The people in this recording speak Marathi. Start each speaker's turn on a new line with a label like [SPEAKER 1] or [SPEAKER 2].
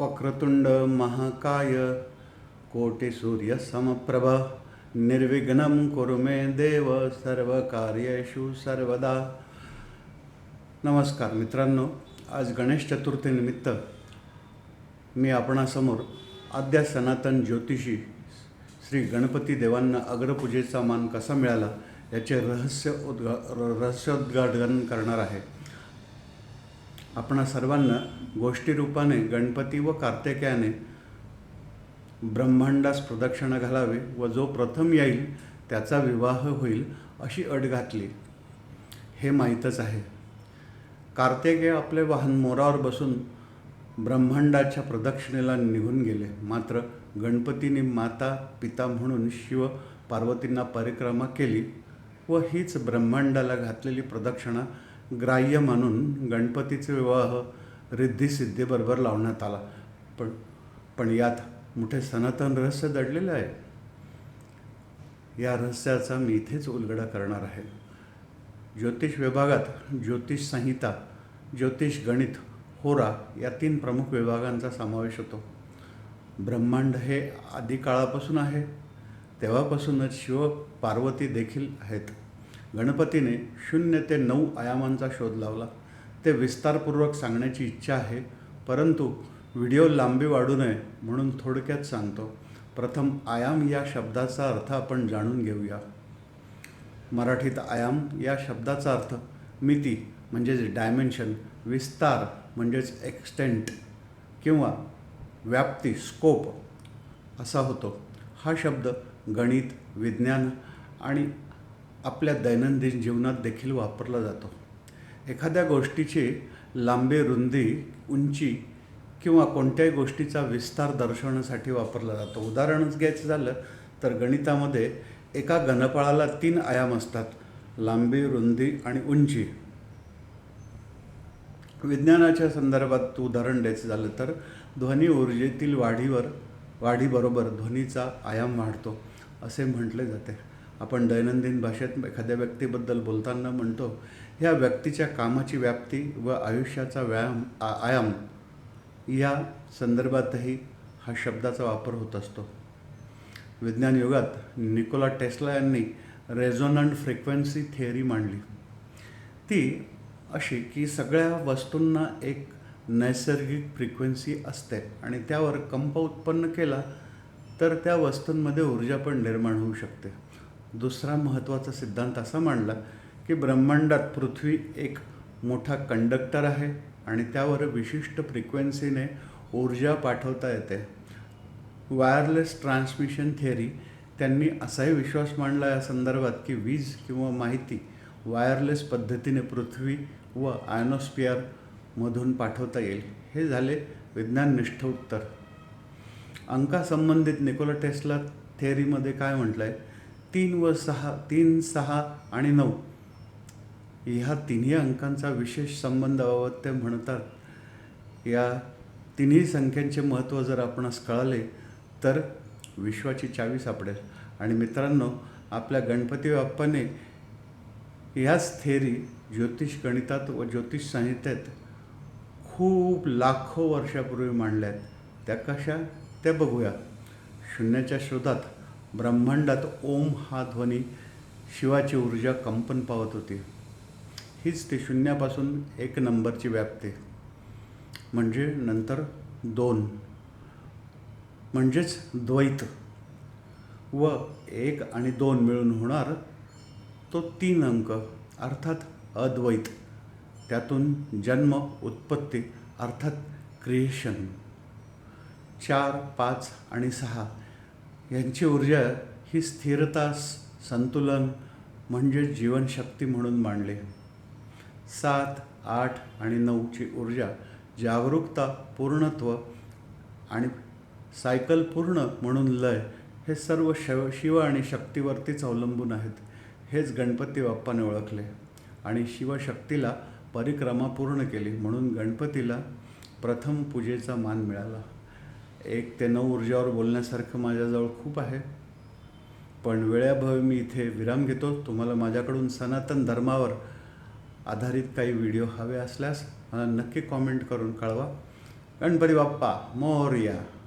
[SPEAKER 1] वक्रतुंड महाकाय कोटिसूर्यसमप्रभ निर्विघ्नं कुरु मे देव सर्वकार्येषु सर्वदा। नमस्कार मित्रांनो आज गणेश चतुर्थीनिमित्त मी आपणासमोर आद्या सनातन ज्योतिषी श्री गणपती देवांना अग्रपूजेचा मान कसा मिळाला याचे रहस्य उद्गा रहस्योद्घाटन करणार आहे. आपणा सर्वांना गोष्टीरूपाने गणपती व कार्तिकेयाने ब्रह्मांडास प्रदक्षिणा घालावे व जो प्रथम येईल त्याचा विवाह होईल अशी अट घातली. हे माहीतच आहे. कार्तिकेय आपले वाहन मोरावर बसून ब्रह्मांडाच्या प्रदक्षिणेला निघून गेले. मात्र गणपतीने माता पिता म्हणून शिव पार्वतींना परिक्रमा केली व हीच ब्रह्मांडाला घातलेली प्रदक्षिणा ग्राह्य मानून गणपतीचे विवाह रिद्धीसिद्धीबरोबर लावण्यात आला. पण पण यात मोठे सनातन रहस्य दडलेले आहे. या रहस्याचा मी इथेच उलगडा करणार आहे. ज्योतिष विभागात ज्योतिष संहिता ज्योतिष गणित होरा या तीन प्रमुख विभागांचा समावेश होतो. ब्रह्मांड हे आदिकाळापासून आहे. तेव्हापासूनच शिव पार्वती देखील आहेत. गणपतीने शून्य ते नऊ आयामांचा शोध लावला. ते विस्तारपूर्वक सांगण्याची इच्छा आहे परंतु व्हिडिओ लांबी वाढू नये म्हणून थोडक्यात सांगतो. प्रथम आयाम या शब्दाचा अर्थ आपण जाणून घेऊया. मराठीत आयाम या शब्दाचा अर्थ मिती म्हणजेच डायमेन्शन विस्तार म्हणजेच एक्सटेंट किंवा व्याप्ती स्कोप असा होतो. हा शब्द गणित विज्ञान आणि आपल्या दैनंदिन जीवनात देखील वापरला जातो. एखाद्या गोष्टीची लांबी रुंदी उंची किंवा कोणत्याही गोष्टीचा विस्तार दर्शवण्यासाठी वापरला जातो. उदाहरणच घ्यायचं झालं तर गणितामध्ये एका घनफळाला तीन आयाम असतात लांबी रुंदी आणि उंची. विज्ञानाच्या संदर्भात उदाहरण द्यायचं झालं तर ध्वनी ऊर्जेतील वाढीवर वाढीबरोबर ध्वनीचा आयाम वाढतो असे म्हटले जाते. आपण दैनंदिन भाषेत एखाद्या व्यक्तीबद्दल बोलताना म्हणतो ह्या व्यक्तीच्या कामाची व्याप्ती व आयुष्याचा व्यायाम आ आयाम या संदर्भातही हा शब्दाचा वापर होत असतो. विज्ञान युगात निकोला टेस्ला यांनी रेझोनंट फ्रिक्वेन्सी थिअरी मांडली. ती अशी की सगळ्या वस्तूंना एक नैसर्गिक फ्रिक्वेन्सी असते आणि त्यावर कंप उत्पन्न केला तर त्या वस्तूंमध्ये ऊर्जा पण निर्माण होऊ शकते. दुसरा महत्त्वाचा सिद्धांत असा मांडला की ब्रह्मांडात पृथ्वी एक मोठा कंडक्टर आहे आणि त्यावर विशिष्ट फ्रिक्वेन्सीने ऊर्जा पाठवता येते. वायरलेस ट्रान्समिशन थिअरी त्यांनी असाही विश्वास मांडला या संदर्भात की वीज किंवा माहिती वायरलेस पद्धतीने पृथ्वी व आयनोस्पियरमधून पाठवता येईल. हे झाले विज्ञाननिष्ठ उत्तर. अंकासंबंधित निकोला टेस्ला थेअरीमध्ये काय म्हटलं आहे तीन व सहा तीन सहा आणि नऊ. ह्या तिन्ही अंकांचा विशेष संबंधाबाबत ते म्हणतात. या तिन्ही संख्यांचे महत्त्व जर आपणास कळाले तर विश्वाची चावी सापडेल. आणि मित्रांनो आपल्या गणपती बाप्पाने ह्याच थेरी ज्योतिष गणितात व ज्योतिष संहितेत खूप लाखो वर्षापूर्वी मांडल्या आहेत त्या कशा? त्या बघूया. शून्याच्या शोधात. ब्रह्मांडात ओम हा ध्वनी शिवाची ऊर्जा कंपन पावत होती. हीच ती शून्यापासून एक नंबरची व्याप्ती. म्हणजे नंतर दोन. म्हणजेच द्वैत. व एक आणि दोन मिळून होणार तो तीन अंक अर्थात अद्वैत. त्यातून जन्म उत्पत्ती अर्थात क्रिएशन. चार पाच आणि सहा यांची ऊर्जा ही स्थिरता संतुलन म्हणजे जीवनशक्ती म्हणून मांडली. सात आठ आणि नऊची ऊर्जा जागरूकता पूर्णत्व आणि सायकल पूर्ण म्हणून लय हे सर्व शव शिव आणि शक्तीवरतीच अवलंबून आहेत. हेच गणपती बाप्पाने ओळखले आणि शिवशक्तीला परिक्रमा पूर्ण केली म्हणून गणपतीला प्रथम पूजेचा मान मिळाला. एक ते नऊ ऊर्जावर बोलण्यासारखं माझ्याजवळ खूप आहे. पण वेळाभावी मी इथे विराम घेतो. तुम्हाला माझ्याकडून सनातन धर्मावर आधारित काही व्हिडिओ हवे असल्यास मला नक्की कॉमेंट करून कळवा. गणपती बाप्पा मोरया.